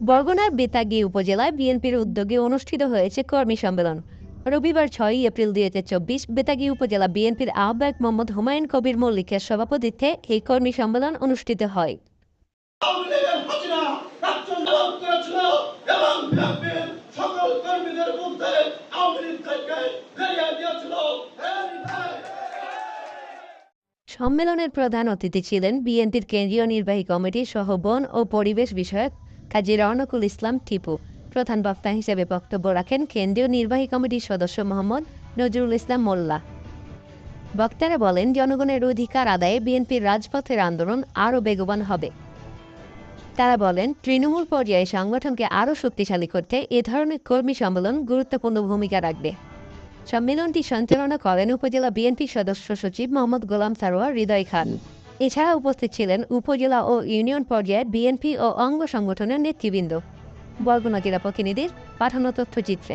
বরগুনার বেতাগী উপজেলায় বিএনপির উদ্যোগে অনুষ্ঠিত হয়েছে কর্মী সম্মেলন। রবিবার ছয়ই এপ্রিল দুই হাজার চব্বিশ বেতাগী উপজেলা বিএনপির আহ্বায়ক মোহাম্মদ হুমায়ুন কবির মল্লিকের সভাপতিত্বে এই কর্মী সম্মেলন অনুষ্ঠিত হয়। সম্মেলনের প্রধান অতিথি ছিলেন বিএনপির কেন্দ্রীয় নির্বাহী কমিটির সহ বন ও পরিবেশ বিষয়ক কাজী রওনকুল ইসলাম টিপু। প্রধান বক্তা হিসেবে বক্তব্য রাখেন কেন্দ্রীয় নির্বাহী কমিটির সদস্য মোহাম্মদ নজরুল ইসলাম মোল্লা। বক্তারা বলেন, জনগণের অধিকার আদায়ে বিএনপির রাজপথের আন্দোলন আরও বেগবান হবে। তারা বলেন, তৃণমূল পর্যায়ে সংগঠনকে আরও শক্তিশালী করতে এ ধরনের কর্মী সম্মেলন গুরুত্বপূর্ণ ভূমিকা রাখবে। সম্মেলনটি সঞ্চালনা করেন উপজেলা বিএনপি সদস্য সচিব মোহাম্মদ গোলাম সারোয়ার হৃদয় খান। এছাড়া উপস্থিত ছিলেন উপজেলা ও ইউনিয়ন পর্যায়ে বিএনপি ও অঙ্গ সংগঠনের নেতৃবৃন্দ। বরগুনা জেলা প্রতিনিধির পাঠানো তথ্যচিত্রে।